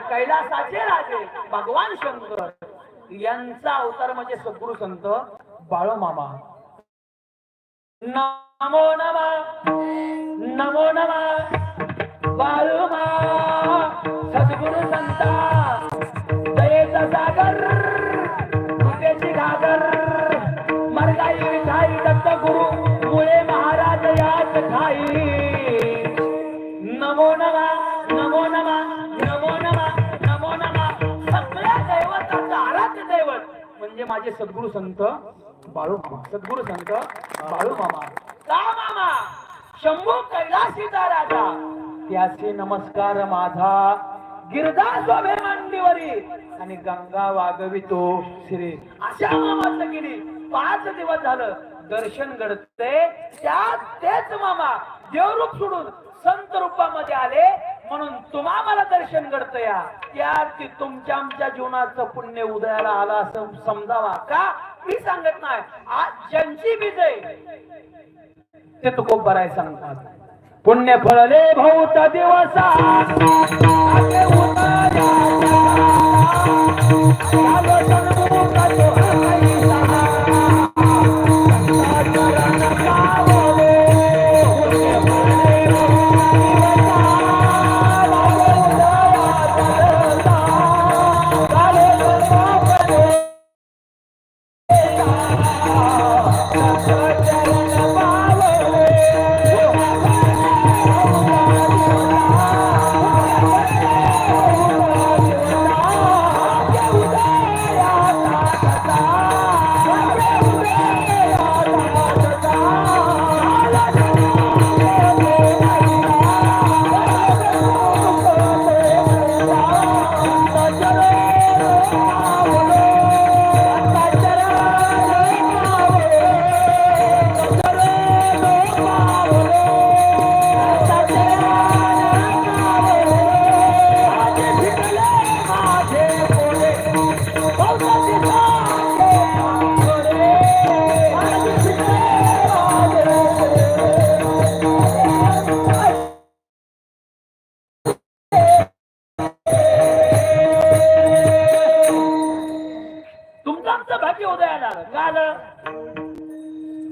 कैलासाचे राजे भगवान शंकर यांचा अवतार म्हणजे सद्गुरु संत बाळोमामा. नमो नमा. नमो नमा. बाळोमा सद्गुरु संता दयेचा सागर म्हणजे माझे सद्गुरु संत बाळू मामा. सद्गुरु संत बाळू मामा. का मामा. शंभू कैलासीचा राजा. त्याचे नमस्कार माझा. गिरदास उभे मांडीवरी आणि गंगा वागवितो श्री. अशा मामाचं गिरी पाच दिवस झालं दर्शन घडते त्यात तेच मामा. देवरूप सोडून संत रूपामध्ये आले. म्हणून तुम्हा मला दर्शन घडतं या. त्यात तुमच्या आमच्या जीवनाचं पुण्य उदयाला आला असं समजावा. का? मी सांगत नाही. आज ज्यांची विजय ते तुकोब बराय सांगतात. पुण्य फळले भौत दिवसा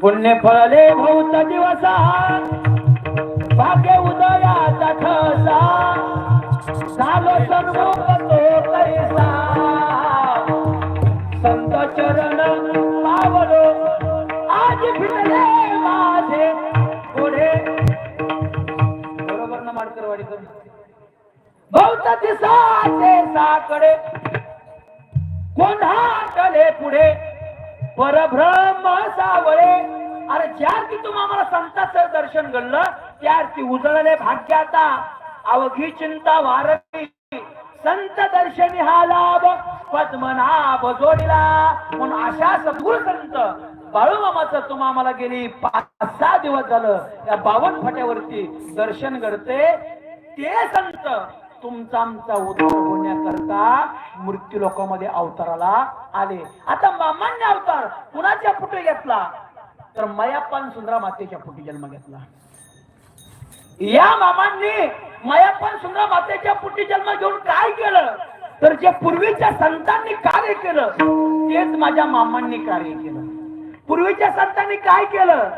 पुण्य फळले भौत दिवसा भाग्य उदयाचा ठसा झालो सन्मुख तो कैसा संत चरण पावलो आज फिरले माझे पुढे. बरोबर ना माडकरवाडी भौत दिसाचे साकडे कोंढाटले पुढे? परभ्रम सावळे अरे ज्या की तुम्हा आम्हाला संताचं दर्शन घडलं त्या ती उजळले भाग्याचा अवघी चिंता वारती संत दर्शनी हा लाभ पद्मनाभ जोडीला. म्हणून अशा सद्गुरु संत बाळूमामाचं तुम्हा आम्हाला गेली पाच सहा दिवस झालं. या बावन फाट्यावरती दर्शन घडते. ते संत तुमचा आमचा उद्धार होण्याकरता मृत्यू लोकांमध्ये अवताराला आले. आता मामान्य अवतार कुणाच्या पुढे घेतला? तर मयापन सुंदरा मातेच्या पुटी जन्म घेतला. या मामांनी मयापन सुंदरा मातेच्या पुटी जन्म घेऊन काय केलं? तर जे पूर्वीच्या संतांनी कार्य केलं तेच माझ्या मामांनी कार्य केलं. पूर्वीच्या संतांनी काय केलं?